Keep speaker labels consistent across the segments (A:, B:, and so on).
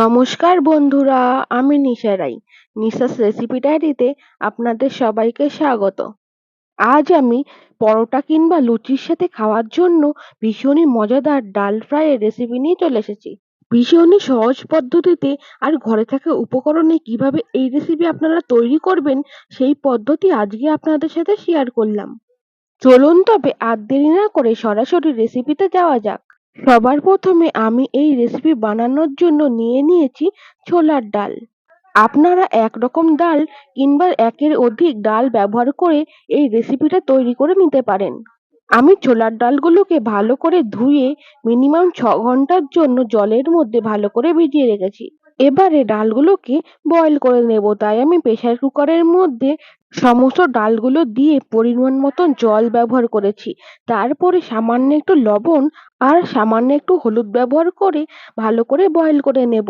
A: নমস্কার বন্ধুরা, আমি নিশা রাই নিশাস রেসিপি ডায়েরিতে আপনাদের সবাইকে স্বাগত। আজ আমি পরোটা কিংবা লুচির সাথে খাওয়ার জন্য ভীষণই মজাদার ডাল ফ্রাইয়ের রেসিপি নিয়ে চলে এসেছি। ভীষণই সহজ পদ্ধতিতে আর ঘরে থাকা উপকরণে কীভাবে এই রেসিপি আপনারা তৈরি করবেন, সেই পদ্ধতি আজকে আপনাদের সাথে শেয়ার করলাম। চলুন তবে আর দেরি না করে সরাসরি রেসিপিতে যাওয়া যাক। সবার প্রথমে আমি এই রেসিপি বানানোর জন্য নিয়ে নিয়েছি ছোলার ডাল। আপনারা একরকম ডাল কিংবা একের অধিক ডাল ব্যবহার করে এই রেসিপিটা তৈরি করে নিতে পারেন। আমি ছোলার ডালগুলোকে ভালো করে ধুয়ে মিনিমাম ছ ঘণ্টার জন্য জলের মধ্যে ভালো করে ভিজিয়ে রেখেছি। এবারে ডালগুলোকে বয়েল করে নেব। তাই আমি প্রেসার কুকারের মধ্যে সমস্ত ডালগুলো দিয়ে পরিমাণ মতন জল ব্যবহার করেছি। তারপরে সামান্য একটু লবণ আর সামান্য একটু হলুদ ব্যবহার করে ভালো করে বয়েল করে নেব।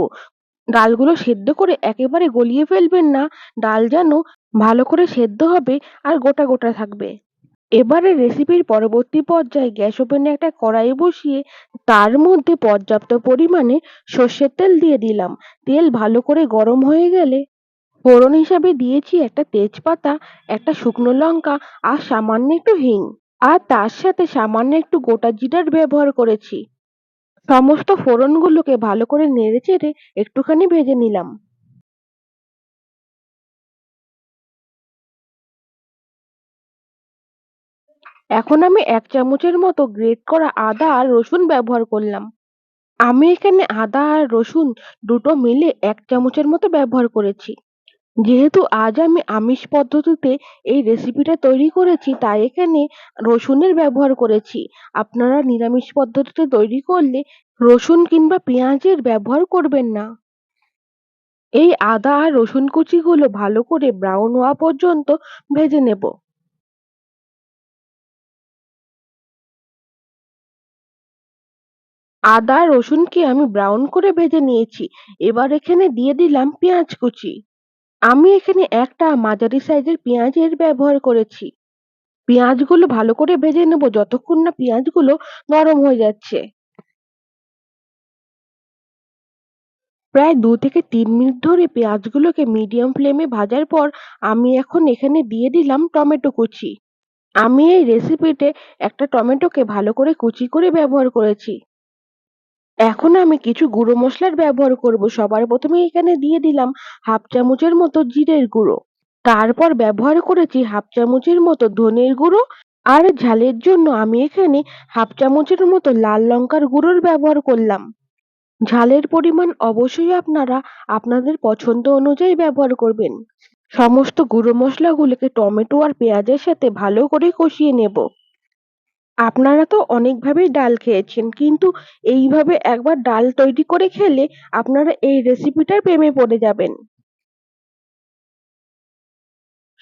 A: ডালগুলো সেদ্ধ করে একেবারে গলিয়ে ফেলবেন না। ডাল যেন ভালো করে সেদ্ধ হবে আর গোটা গোটা থাকবে। এবারে রেসিপির পরবর্তী পর্যায়ে গ্যাস ওভেনে একটা কড়াই বসিয়ে তার মধ্যে পর্যাপ্ত পরিমাণে সর্ষের তেল দিয়ে দিলাম। তেল ভালো করে গরম হয়ে গেলে ফোড়ন হিসাবে দিয়েছি একটা তেজপাতা, একটা শুকনো লঙ্কা আর সামান্য একটু হিং। আর তার সাথে সামান্য একটু গোটা জিরার ব্যবহার করেছি। সমস্ত ফোড়নগুলোকে ভালো করে নেড়ে চেড়ে একটুখানি ভেজে নিলাম। এখন আমি এক চামচের মতো গ্রেট করা আদা আর রসুন ব্যবহার করলাম। আমি এখানে আদা আর রসুন দুটো মিলে এক চামচের মতো ব্যবহার করেছি। যেহেতু আজ আমি আমিষ পদ্ধতিতে এই রেসিপিটা তৈরি করেছি, তাই এখানে রসুনের ব্যবহার করেছি। আপনারা নিরামিষ পদ্ধতিতে তৈরি করলে রসুন কিংবা পেঁয়াজের ব্যবহার করবেন না। এই আদা আর রসুন কুচিগুলো ভালো করে ব্রাউন হওয়া পর্যন্ত ভেজে নেব। আদা রসুনকে আমি ব্রাউন করে ভেজে নিয়েছি। এবার এখানে দিয়ে দিলাম পেঁয়াজ কুচি। আমি এখানে একটা মাঝারি সাইজের পেঁয়াজের ব্যবহার করেছি। পেঁয়াজগুলো ভালো করে ভেজে নেব যতক্ষণ না পেঁয়াজগুলো নরম হয়ে যাচ্ছে। প্রায় দু থেকে তিন মিনিট ধরে পেঁয়াজগুলোকে মিডিয়াম ফ্লেমে ভাজার পর আমি এখন এখানে দিয়ে দিলাম টমেটো কুচি। আমি এই রেসিপিতে একটা টমেটোকে ভালো করে কুচি করে ব্যবহার করেছি। এখন আমি কিছু গুঁড়ো মশলার ব্যবহার করব। সবার প্রথমে এখানে দিয়ে দিলাম হাফ চামচের মতো জিরের গুঁড়ো। তারপর ব্যবহার করেছি হাফ চামচের মতো ধনের গুঁড়ো। আর ঝালের জন্য আমি এখানে হাফ চামচের মতো লাল লঙ্কার গুঁড়োর ব্যবহার করলাম। ঝালের পরিমাণ অবশ্যই আপনারা আপনাদের পছন্দ অনুযায়ী ব্যবহার করবেন। সমস্ত গুঁড়ো মশলাগুলোকে টমেটো আর পেঁয়াজের সাথে ভালো করে কষিয়ে নেব। আপনারা তো অনেকভাবেই ডাল খেয়েছেন, কিন্তু এইভাবে একবার ডাল তৈরি করে খেলে আপনারা এই রেসিপিটার প্রেমে পড়ে যাবেন।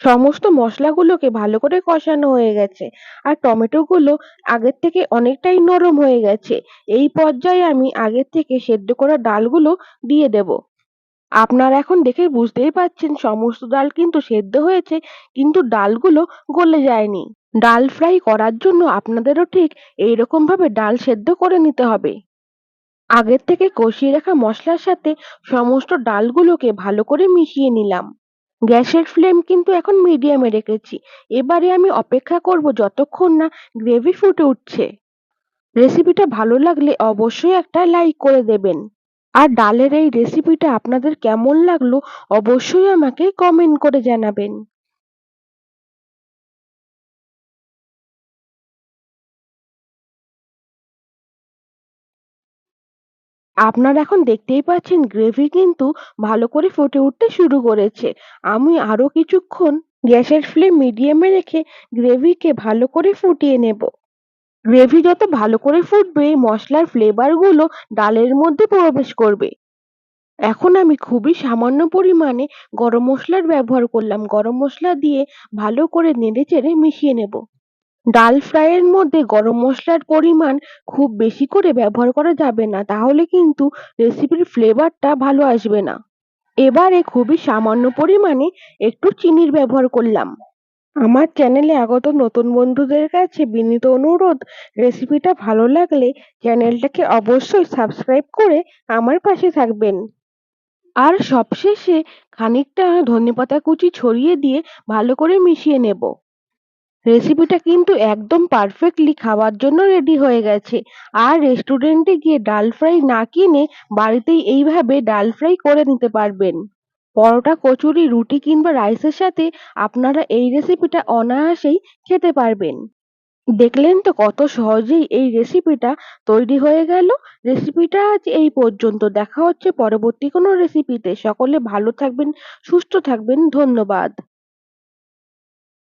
A: সমস্ত মশলাগুলোকে ভালো করে কষানো হয়ে গেছে, আর টমেটোগুলো আগের থেকে অনেকটাই নরম হয়ে গেছে। এই পর্যায়ে আমি আগের থেকে সেদ্ধ করা ডালগুলো দিয়ে দেব। আপনারা এখন দেখে বুঝতেই পারছেন, সমস্ত ডাল কিন্তু সেদ্ধ হয়েছে, কিন্তু ডালগুলো গলে যায়নি। ডাল ফ্রাই করার জন্য আপনাদেরও ঠিক এইরকম ভাবে ডাল সেদ্ধ করে নিতে হবে। আগের থেকে কষিয়ে রাখা মশলার সাথে সমস্ত ডালগুলোকে ভালো করে মিশিয়ে নিলাম। গ্যাসের ফ্লেম কিন্তু এখন মিডিয়ামে রেখেছি। এবারে আমি অপেক্ষা করব যতক্ষণ না গ্রেভি ফুটে উঠছে। রেসিপিটা ভালো লাগলে অবশ্যই একটা লাইক করে দেবেন। আর ডালের এই রেসিপিটা আপনাদের কেমন লাগল অবশ্যই আমাকে কমেন্ট করে জানাবেন। আপনারা এখন দেখতেই পাচ্ছেন গ্রেভি কিন্তু ভালো করে ফুটে উঠতে শুরু করেছে। আমি আরও কিছুক্ষণ গ্যাসের ফ্লেম মিডিয়ামে রেখে গ্রেভিকে ভালো করে ফুটিয়ে নেব। গ্রেভি যত ভালো করে ফুটবে, মশলার ফ্লেভারগুলো ডালের মধ্যে প্রবেশ করবে। এখন আমি খুবই সামান্য পরিমাণে গরম মশলার ব্যবহার করলাম। গরম মশলা দিয়ে ভালো করে নেড়ে চেড়ে মিশিয়ে নেব। ডাল ফ্রাইয়ের মধ্যে গরম মশলার পরিমাণ খুব বেশি করে ব্যবহার করা যাবে না, তাহলে কিন্তু রেসিপির ফ্লেভারটা ভালো আসবে না। এবারে খুবই সামান্য পরিমাণে একটু চিনির ব্যবহার করলাম। আমার চ্যানেলে আগত নতুন বন্ধুদের কাছে বিনীত অনুরোধ রেসিপিটা ভালো লাগলে চ্যানেলটাকে অবশ্যই সাবস্ক্রাইব করে আমার পাশে থাকবেন। আর সবশেষে খানিকটা ধনেপাতা কুচি ছড়িয়ে দিয়ে ভালো করে মিশিয়ে নেব। রেসিপিটা কিন্তু একদম পারফেক্টলি খাওয়ার জন্য রেডি হয়ে গেছে। আর রেস্টুরেন্টে গিয়ে ডাল ফ্রাই না কিনে বাড়িতেই এইভাবে ডাল ফ্রাই করে নিতে পারবেন। পরোটা, কচুরি, রুটি কিংবা রাইসের সাথে আপনারা এই রেসিপিটা অনায়াসেই খেতে পারবেন। দেখলেন তো কত সহজেই এই রেসিপিটা তৈরি হয়ে গেল? রেসিপিটা আজ এই পর্যন্ত। দেখা হচ্ছে পরবর্তী কোনো রেসিপিতে সকলে ভালো থাকবেন, সুস্থ থাকবেন। ধন্যবাদ।